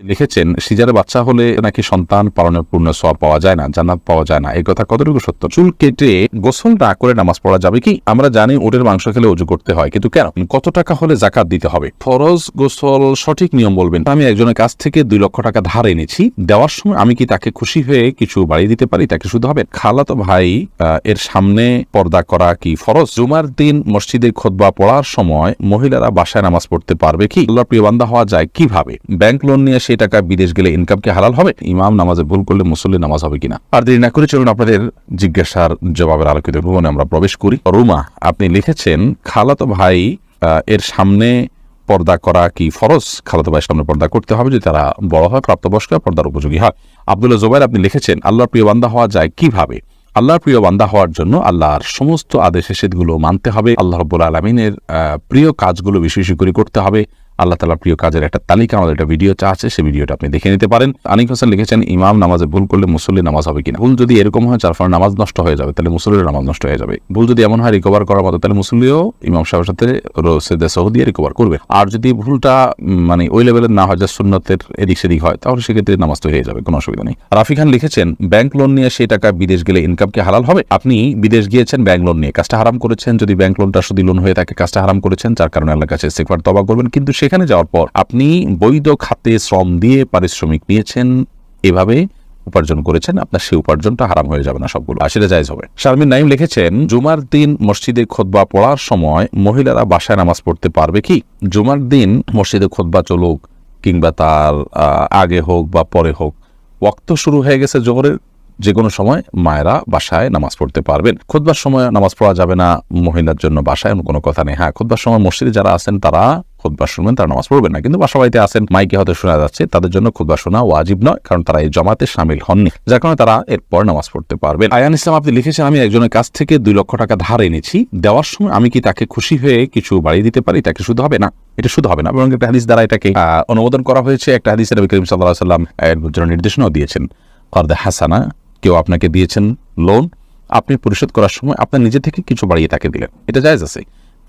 লিখেছেন সিজারে বাচ্চা হলে নাকি সন্তান পালনের পূর্ণ সব পাওয়া যায় না জান্নাত পাওয়া যায় না। এই কথা কতটুকু সত্য? চুল কেটে গোসল না করে নামাজ পড়া যাবে কি? আমরা জানি ওটের মাংস খেলে উজু করতে হয় কিন্তু কেন? কত টাকা হলে জাকাত দিতে হবে? ফরজ গোসল সঠিক নিয়ম বলবেন। আমি একজনের কাছ থেকে দুই লক্ষ টাকা ধার এনেছি। দেওয়ার সময় আমি কি তাকে খুশি হয়ে কিছু বাড়িয়ে দিতে পারি? তাকে শুধু হবে? খালাতো ভাই আহ, এর সামনে পর্দা করা কি ফরজ? জুমার দিন মসজিদে খোদবা পড়ার সময় মহিলারা বাসায় নামাজ পড়তে পারবে কি? প্রিয় বান্দা হওয়া যায় কীভাবে? ব্যাংক লোন নিয়ে সেই টাকা বিদেশ গেলে ইনকাম কি হালাল হবে? ইমাম নামাজে ভুল করলে মুসল্লি নামাজ হবে কিনা? আর দেরি না করে চলুন আপনাদের জিজ্ঞাসার জবাবের আলোকিত ভুবনে আমরা প্রবেশ করি। রুমা, আপনি লিখেছেন, খালাতো ভাই এর সামনে পর্দা করা কি ফরজ? খালাতো ভাইয়ের সামনে পর্দা করতে হবে যদি তারা বড় হয়, প্রাপ্তবয়স্ক পর্দার উপযোগী হয়। আব্দুল্লাহ জোবাইর, আপনি লিখেছেন, আল্লাহর প্রিয় বান্দা হওয়া যায় কীভাবে? আল্লাহর প্রিয় বান্দা হওয়ার জন্য আল্লাহর সমস্ত আদেশ নিষেধগুলো মানতে হবে। আল্লাহ রব্বুল আলমিনের প্রিয় কাজগুলো বেশি বেশি করে করতে হবে। আল্লাহ তালা প্রিয় কাজের একটা তালিকা, আমাদের একটা ভিডিও চা আছে সেই ভিডিওটা আপনি দেখে নিতে পারেন। আনিক হোসেন লিখেছেন, ইমাম নামাজে ভুল করলে মুসল্লি নামাজ হবে কিনা? ভুল যদি এরকম হয়, যার ফলে নামাজ নষ্ট হয়ে যাবে, তাহলে মুসল্লির নামাজ নষ্ট হয়ে যাবে। ভুল যদি এমন হয় রিকভার করার মতো, তাহলে মুসল্লিও ইমাম সাহেবের সাথে রোসেদে সহ দিয়ে রিকভার করবে। আর যদি ভুলটা মানে ওই লেভেলের না হয় যে সুন্নতের এদিক সেদিক হয়, তাহলে সেক্ষেত্রে নামাজ তো হয়ে যাবে, কোনো অসুবিধা নেই। রাফি খান লিখেছেন, ব্যাংক লোন নিয়ে সেই টাকা বিদেশ গেলে ইনকাম কি হালাল হবে? আপনি বিদেশ গিয়েছেন, ব্যাংক লোন নিয়ে। কাজটা হারাম করেছেন, যদি ব্যাংক লোনটা শুধু লোন হয়ে থাকে, কাজটা হারাম করেছেন, যার কারণে আল্লাহর কাছে ইস্তেগফার তবা করবেন, কিন্তু সেখানে যাওয়ার পর আপনি বৈধ খাতে শ্রম দিয়ে পারিশ্রমিক নিয়েছেন, এভাবে উপার্জন করেছেন, আপনার সেই উপার্জনটা হারাম হয়ে যাবে না সবগুলো। আর সেটা জায়জ হবে। শারমিন নাইম লিখেছেন, জুমার দিন মসজিদে খোদবা পড়ার সময় মহিলারা বাসায় নামাজ পড়তে পারবে কি? জুমার দিন মসজিদে খোদবা চলুক কিংবা তার আগে হোক বা পরে হোক, ওয়াক্ত শুরু হয়ে গেছে জোহরের যে কোনো সময় মায়েরা বাসায় নামাজ পড়তে পারবেন। খোদবার সময় নামাজ পড়া যাবে না মহিলার জন্য বাসায় কোনো কথা নেই। হ্যাঁ খোদবার সময় মসজিদে যারা আছেন তারা খুদবার শুনবেন, তারা নামাজ পড়বেন না। কিন্তু বাসা বাড়িতে আছেন, মাইকে হয়তো শোনা যাচ্ছে, তাদের জন্য খুদবার শোনা ওয়াজিব নয়, কারণ তারা এই জমাতে সামিল হননি। যার কারণে তারা এরপর নামাজ পড়তে পারবেন। আয়ান ইসলাম, আপনি লিখেছেন, আমি একজনের কাছ থেকে দুই লক্ষ টাকা ধার এনেছি। দেওয়ার সময় আমি কি তাকে খুশি হয়ে কিছু বাড়িয়ে দিতে পারি? তাকে শুধু হবে না? এটা শুধু হবে না। বরং একটা হাদিস দ্বারা এটাকে অনুমোদন করা হয়েছে। একটা হাদিসের নবী করিম সাল্লাহ সাল্লাম এর জন্য নির্দেশনাও দিয়েছেন। কর্দে হাসানা, কেউ আপনাকে দিয়েছেন লোন। আপনি পরিশোধ করার সময় আপনার নিজে থেকে কিছু বাড়িয়ে তাকে দিলেন। এটা জায়জ আছে।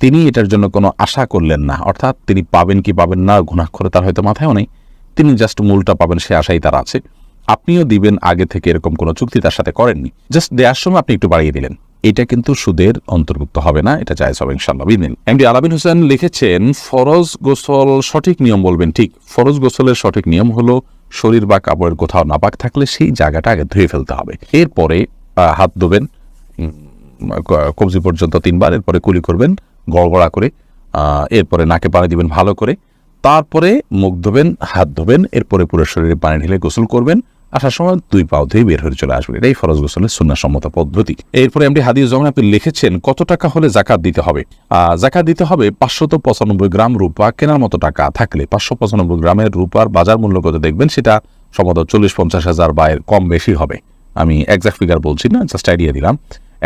তিনি এটার জন্য কোনো আশা করলেন না। অর্থাৎ তিনি পাবেন কি পাবেন না গুণাক্ষরে তার হয়তো মাথায়ও নেই। তিনি জাস্ট মূলটা পাবেন, সে আশাই তার আছে। আপনিও দিবেন, আগে থেকে এরকম কোনো চুক্তি তার সাথে করেননি। জাস্ট দেওয়ার সময় আপনি একটু বাড়িয়ে দিলেন। এটা কিন্তু সুদের অন্তর্ভুক্ত হবে না, এটা জায়জ হবে ইনশাল্লাহ বিদিন। এমডি আলাবিন হোসেন লিখেছেন, ফরজ গোসল সঠিক নিয়ম বলবেন, ঠিক। ফরজ গোসলের সঠিক নিয়ম হলো শরীর বা কাপড়ের কোথাও নাপাক থাকলে সেই জায়গাটা আগে ধুয়ে ফেলতে হবে। এরপরে হাত ধোবেন কবজি পর্যন্ত তিনবার, এরপরে কুলি করবেন গড়গড়া করে এরপরে নাকে পানি দিবেন ভালো করে, তারপরে মুখ ধোবেন, হাত ধোবেন, এরপরে পুরো শরীরে পানি ঢেলে গোসল করবেন, আসার সময় দুই পাও ধুয়ে বের হয়ে চলে আসবেন। এটাই ফরজ গোসলের সুন্নাসম্মত পদ্ধতি। এরপরে এমডি হাদিস যখন আপনি লিখেছেন, কত টাকা হলে জাকাত দিতে হবে? জাকাত দিতে হবে পাঁচশত পঁচানব্বই গ্রাম রূপা কেনার মতো টাকা থাকলে। পাঁচশো পঁচানব্বই গ্রামের রূপার বাজার মূল্য কত দেখবেন? সেটা সম্ভবত চল্লিশ পঞ্চাশ হাজার বা এর কম বেশি হবে। আমি একজাক্ট ফিগার বলছি না জাস্ট আইডিয়া দিলাম।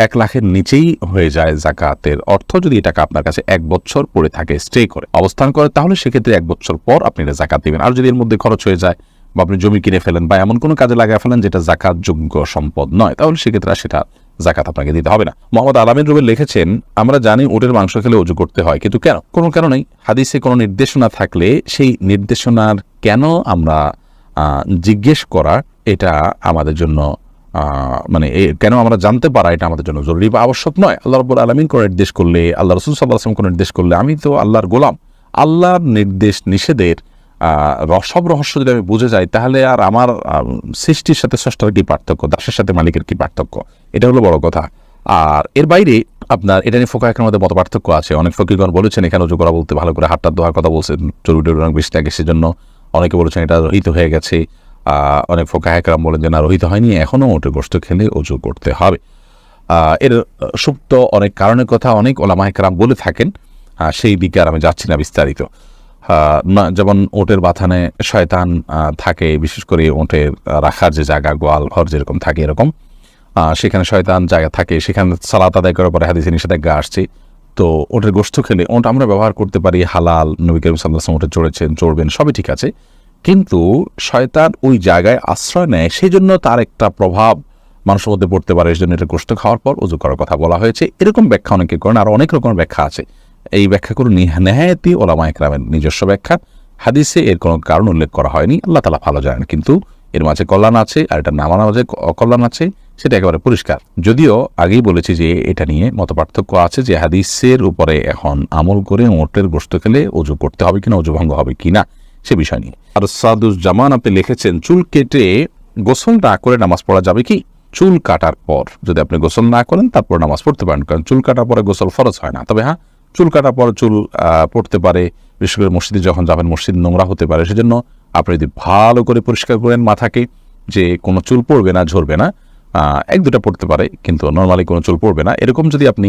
এক লাখের নিচেই হয়ে যায় জাকাতের অর্থ যদি এই টাকা আপনার কাছে এক বছর পড়ে থাকে স্টে করে। অবস্থান করে, তাহলে সেক্ষেত্রে এক বছর পর আপনি এটা জাকাত দিবেন। আর যদি এর মধ্যে খরচ হয়ে যায় বা আপনি জমি কিনে ফেলেন বা এমন কোনো কাজে লাগায় ফেলেন যেটা জাকাত যোগ্য সম্পদ নয়, তাহলে সেক্ষেত্রে সেটা জাকাত আপনাকে দিতে হবে না। মোহাম্মদ আলামিন রুবেল লিখেছেন, আমরা জানি ওটের মাংস খেলে অজু করতে হয়, কিন্তু কেন? কোনো কারণেই হাদিসে কোনো নির্দেশনা থাকলে সেই নির্দেশনার কেন আমরা জিজ্ঞেস করা এটা আমাদের জন্য মানে কেন আমরা জানতে পারা এটা আমাদের জন্য জরুরি বা আবশ্যক নয়? আল্লাহ রব্বুল আলমিন কোনো নির্দেশ করলে, আল্লাহ রসুল সাল্লাহ আসলাম কোনো নির্দেশ করলে আমি তো আল্লাহর গোলাম। আল্লাহর নির্দেশ নিষেধের সব রহস্য যদি আমি বুঝে যাই, তাহলে আর আমার সৃষ্টির সাথে স্রষ্টার কি পার্থক্য? দাসের সাথে মালিকের কি পার্থক্য? এটা হলো বড় কথা। আর এর বাইরে আপনার, এটা নিয়ে ফোকা একের মধ্যে মত পার্থক্য আছে। অনেক ফকিরগণ বলেছেন, এখানে উজু করা বলতে ভালো করে হাতটা দোয়ার কথা বলছেন। চরুটি অনেক বেশি থাকে সেজন্য অনেকে বলেছেন এটা রহিত হয়ে গেছে। অনেক ফোকা একরাম বলেন যে, না, রহিত হয়নি এখনও ওটে গোষ্ঠ খেলে উজু করতে হবে। এর সুপ্ত অনেক কারণের কথা অনেক ওলামা একরাম বলে থাকেন। সেই দিকে আর আমি যাচ্ছি না বিস্তারিত। না, যেমন ওটের বাথানে শয়তান থাকে, বিশেষ করে ওটের রাখার যে জায়গা, গোয়াল ঘর যেরকম থাকে এরকম। সেখানে শয়তান জায়গা থাকে, সেখানে সালাত আদায় করার পরে হাদিসে নিষেধাজ্ঞা আসছে। তো ওটের গোষ্ঠ খেলে ওটা আমরা ব্যবহার করতে পারি, হালাল, নবী করিম সাল্লাহ ওটে চড়েছেন, চড়বেন, সবই ঠিক আছে। কিন্তু শয়তান ওই জায়গায় আশ্রয় নেয় সেই জন্য তার একটা প্রভাব মানুষের মধ্যে পড়তে পারে। এই জন্য এটা গোষ্ঠ খাওয়ার পর উজু করার কথা বলা হয়েছে। এরকম ব্যাখ্যা অনেকে করেন, আর অনেক রকমের ব্যাখ্যা আছে। এই ব্যাখ্যাগুলো নিহ- নেহায়তি ওলামা একরামের নিজস্ব ব্যাখ্যা। হাদিসে এর কোনো কারণ উল্লেখ করা হয়নি। আল্লাহ তালা ভালো জানেন, কিন্তু এর মাঝে কল্যাণ আছে আর এটা নামার মাঝে অকল্যাণ আছে, সেটা একেবারে পরিষ্কার। যদিও আগেই বলেছি যে এটা নিয়ে মত পার্থক্য আছে যে হাদিসের উপরে এখন আমল করে মোটের গোস্ত খেলে অজু করতে হবে কিনা অজু ভঙ্গ হবে কিনা। সে বিষয় নিয়ে। আর সাদুস জামান আপনি লিখেছেন, চুল কেটে গোসল না করে নামাজ পড়া যাবে কি? চুল কাটার পর। যদি আপনি গোসল না করেন, তারপর নামাজ পড়তে পারেন, কারণ চুল কাটার পরে গোসল ফরজ হয় না। তবে হ্যাঁ চুল কাটার পর চুল পড়তে পারে, বিশেষ করে মসজিদে যখন যাবেন, মসজিদ নোংরা হতে পারে। সেজন্য আপনি যদি ভালো করে পরিষ্কার করেন মাথাকে, যে কোনো চুল পড়বে না, ঝরবে না এক দুটা পড়তে পারে, কিন্তু নর্মালি কোনো চুল পড়বে না। এরকম যদি আপনি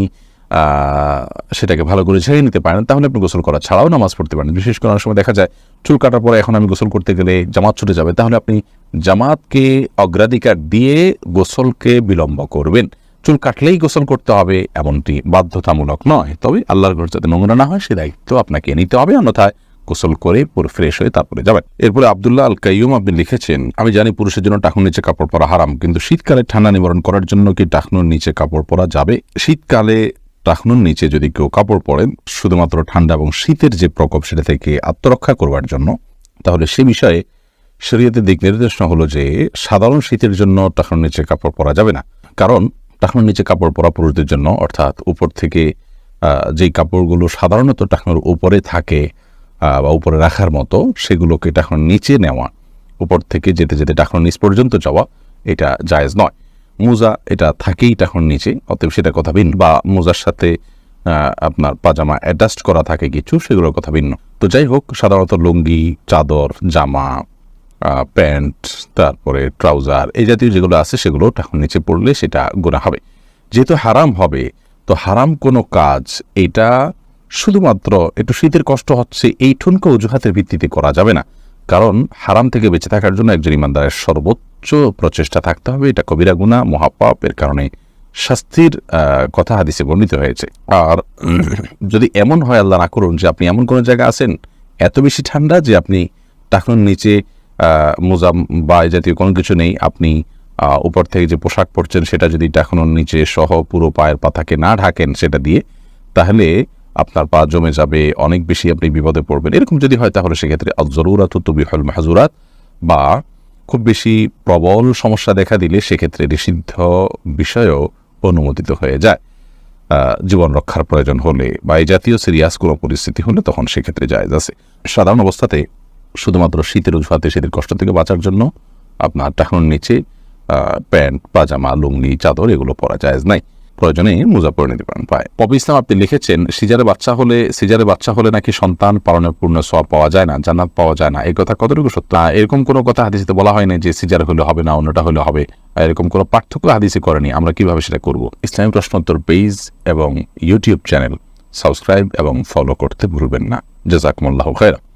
সেটাকে ভালো করে ঝেড়ে নিতে পারেন, তাহলে আপনি গোসল করা ছাড়াও নামাজ পড়তে পারেন। বিশেষ করে অনেক সময় দেখা যায়, চুল কাটার পরে এখন আমি গোসল করতে গেলে জামাত ছুটে যাবে, তাহলে আপনি জামাতকে অগ্রাধিকার দিয়ে গোসলকে বিলম্ব করবেন। চুল কাটলেই গোসল করতে হবে, এমনটি বাধ্যতামূলক নয়। তবে আল্লাহর ঘর যাতে নোংরা না হয়, সে দায়িত্ব আপনাকে নিতে হবে, অন্যথায় গোসল করে পুরো ফ্রেশ হয়ে তারপরে যাবেন। এরপরে আবদুল্লাহ আল কাইয়ুম আপনি লিখেছেন, আমি জানি পুরুষের জন্য টাকুর নিচে কাপড় পরা হারাম, কিন্তু শীতকালে ঠান্ডা নিবারণ করার জন্য কি টাকনুর নিচে কাপড় পরা যাবে? শীতকালে টাকনুর নিচে যদি কেউ কাপড় পরেন, শুধুমাত্র ঠান্ডা এবং শীতের যে প্রকোপ সেটা থেকে আত্মরক্ষা করবার জন্য, তাহলে সে বিষয়ে শরীয়তের দিক নির্দেশনা হলো যে সাধারণ শীতের জন্য টাকনুর নিচে কাপড় পরা যাবে না। কারণ টাকনুর নিচে কাপড় পরা পুরুষদের জন্য, অর্থাৎ উপর থেকে যেই কাপড়গুলো সাধারণত টাকনুর উপরে থাকে বা উপরে রাখার মতো, সেগুলোকে টাকনুর নিচে নেওয়া, উপর থেকে যেতে যেতে টাকনুর নিচ পর্যন্ত যাওয়া, এটা জায়েজ নয়। মোজা এটা থাকেই তখন নিচে, অতএব সেটা কথা ভিন্ন। বা মোজার সাথে আপনার পাজামা অ্যাডজাস্ট করা থাকে কিছু, সেগুলোর কথা ভিন্ন। তো যাই হোক, সাধারণত লুঙ্গি, চাদর, জামা প্যান্ট, তারপরে ট্রাউজার, এই জাতীয় যেগুলো আছে সেগুলো টাকুর নিচে পড়লে সেটা গোনা হবে। যেহেতু হারাম হবে, তো হারাম কোনো কাজ, এটা শুধুমাত্র একটু শীতের কষ্ট হচ্ছে, এই ঠুনকো অজুহাতের ভিত্তিতে করা যাবে না। কারণ হারাম থেকে বেঁচে থাকার জন্য একজন ইমানদারের সর্বোচ্চ প্রচেষ্টা থাকতে হবে। এটা কবিরা গুণা মহাপাপের কারণে শাস্তির কথা হাদিসে বর্ণিত হয়েছে। আর যদি এমন হয় আল্লাহ না করুন যে আপনি এমন কোনো জায়গায় আছেন, এত বেশি ঠান্ডা যে আপনি টাকুর নিচে মোজাম মোজা বা জাতীয় কোনো কিছু নেই। আপনি উপর থেকে যে পোশাক পরছেন সেটা যদি টাকুনোর নিচে সহ পুরো পায়ের পাতাকে না ঢাকেন সেটা দিয়ে, তাহলে আপনার পা জমে যাবে, অনেক বেশি আপনি বিপদে পড়বেন। এরকম যদি হয় তাহলে সেক্ষেত্রে জরুরাত তবিহল মাহাজুরাত বা খুব বেশি প্রবল সমস্যা দেখা দিলে সেক্ষেত্রে নিষিদ্ধ বিষয়ও অনুমোদিত হয়ে যায়। জীবন রক্ষার প্রয়োজন হলে বা এই জাতীয় সিরিয়াস কোনো পরিস্থিতি হলে তখন সেক্ষেত্রে জায়েজ আছে। সাধারণ অবস্থাতে শুধুমাত্র শীতের অজুহাতে শীতের কষ্ট থেকে বাঁচার জন্য আপনার টাকুনোর নিচে প্যান্ট, পাজামা, লুঙ্গি, চাদর এগুলো পরা জায়েজ নাই। প্রয়োজনে মোজা নিতে পারেন পায়। পপি ইসলাম আপনি লিখেছেন, সিজারে বাচ্চা হলে, সিজারে বাচ্চা হলে নাকি সন্তান পালনের পূর্ণ সব পাওয়া যায় না, জান্নাত পাওয়া যায় না। এই কথা কতটুকু সত্য? এরকম কোনো কথা হাদিসে বলা হয় না যে সিজার হলে হবে না, অন্যটা হলে হবে। এরকম কোনো পার্থক্য হাদিসে করেনি, আমরা কীভাবে সেটা করব? ইসলামী প্রশ্নোত্তর পেজ এবং ইউটিউব চ্যানেল সাবস্ক্রাইব এবং ফলো করতে ভুলবেন না। জাজাকুমুল্লাহ খেরা